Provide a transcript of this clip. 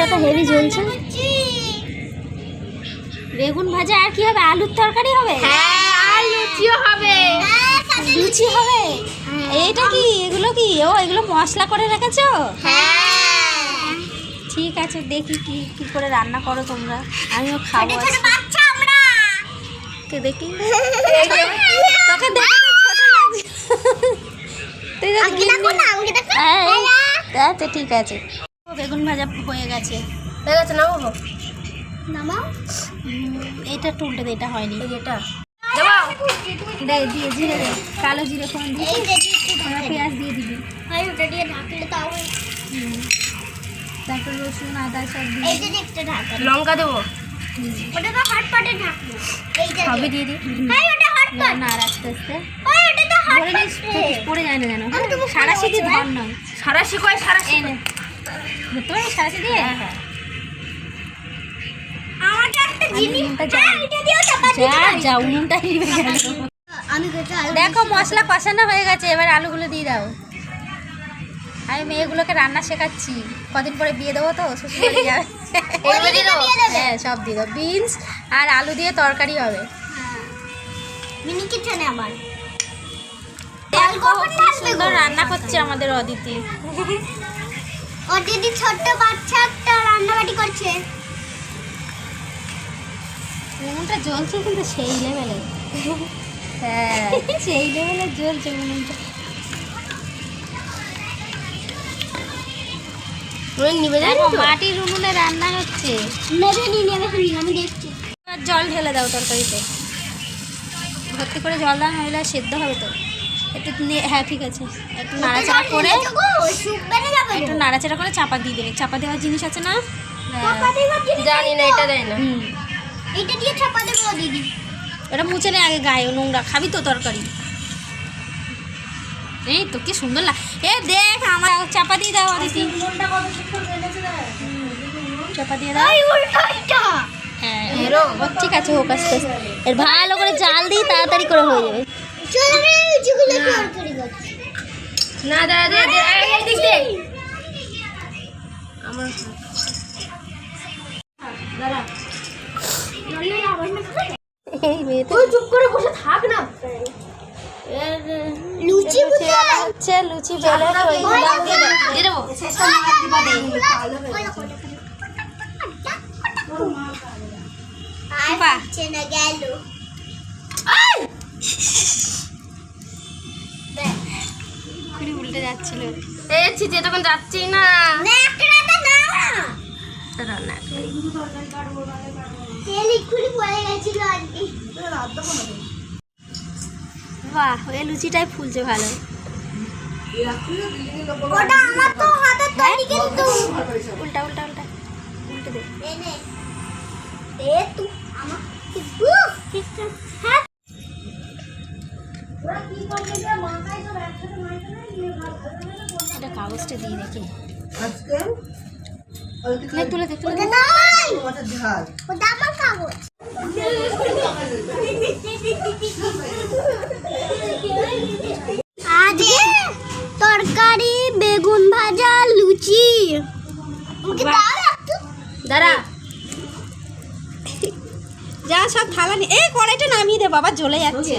উনুনটা তো হেভি জ্বলছে। বেগুন ভাজা আর কি হবে? আলুর তরকারি হবে? হ্যাঁ আর লুচিও হবে। লুচি হবে? এইটা কি? এগুলো কি? ও এগুলো মশলা করে রেখেছো? হ্যাঁ। ঠিক আছে দেখি কি কি করে রান্না করো তোমরা। আমিও খাব কে দেখি? তোকে ছোট লাগছে। তুই হ্যাঁ, আচ্ছা ঠিক আছে। বেগুন ভাজা হয়ে গেছে। হয়ে গেছে নামাবো? নামাও। উল্টে দে এটা হয়নি। এটা। দেবো দে দিয়ে জিরে দে। কালো জিরে ফোন দিয়ে আমরা পেঁয়াজ দিয়ে দিবি। ভাই ওটা দিয়ে ঢাকলে তাও। তারপর রসুন আদা সব এই দিয়ে যে একটা ঢাকা লঙ্কা দেবো? ওটা তো হট পটে ঢাকলো। এই যে সবই দিয়ে দিই ভাই ওটা হট না পট না আর আস্তে। আস্তে ওই ওটা তো হট পট পড়ে যায় না যেন। আমি সারা সিটি বলছি, ধর নয়। সারা শিকোয় সারা এই হ্যাঁ, আমাকে একটা জিনিস হ্যাঁ, এটা দিয়েও চাপা দিতে যা উনুনটা নিবে গেল আমি দেখো মশলা কষানো হয়ে গেছে এবার আলুগুলো দিয়ে দাও। আমি মেয়েগুলোকে রান্না শেখাচ্ছি। কদিন পরে বিয়ে দেবো তো শ্বশুরবাড়ি যাবে? হ্যাঁ সব দিয়ে দাও। বিনস আর আলু দিয়ে তরকারি হবে। মিনি কিচেনে রান্না করছে আমাদের অদিতি। ও দিদি ছোট্ট বাচ্চা একটা রান্নাবাটি করছে। উনুনটা জ্বলছে কিন্তু সেই লেভেলে হ্যাঁ। সেই লেভেলে জ্বলছে উনুনটা মাটির উনুনে রান্না হচ্ছে। নেবে নি নেবে আমি দেখছি। জল ঢেলে দাও তরকারিতে। ভর্তি করে জল দাও নইলে সেদ্ধ হবে তো। একটু নে- হ্যাঁ ঠিক আছে। একটু নাড়াচাড়া করে সুপ বেড়ে যাবে। একটু নাড়াচাড়া করে চাপা দিয়ে দেবে চাপা দেওয়ার জিনিস আছে না? জিনিস জানি না এটা দেয় না। হুম। এটা দিয়ে চাপা দেবো দিদি। ওটা মুছে নে আগে গায়ে নোংরা। খাবি তো তরকারি। এই তো কি সুন্দর লাগ এ দেখ আমার চাপা দিয়ে দাও অদিতি চাপা দিয়ে দাও। হ্যাঁ ঠিক আছে হোক আস্তে এর ভালো করে জাল দিই তাড়াতাড়ি করে হয়ে যাবে। চলো রে যেগুলো তরকারি করছি না দাঁড়া দাঁড়া, এই, দিক দে আমার এই চুপ করে বসে থাক না। লুচি হচ্ছে লুচি বেলে দেবো আর হচ্ছে না। গেল খুঁড়ি উল্টে যাচ্ছিল এই ছিচে তখন যাচ্ছি না বাহ ওই লুচিটাই ফুলছে ভালো। ওটা আমার তো হাতের তৈরি কিন্তু। উল্টা উল্টা উল্টা। উল্টে দে। এনে এ তু আমার উফ। হ্যাঁ ওরা কি করছে এটা কাগজটা দিয়ে দেখি। আজকে তুলে দে তুলে কাগজ। আজ তরকারি বেগুন ভাজা লুচি। ওকে দাঁড়া। যা সব থালা নিয়ে এই কড়াইটা নামিয়ে দে বাবা জ্বলে যাচ্ছে।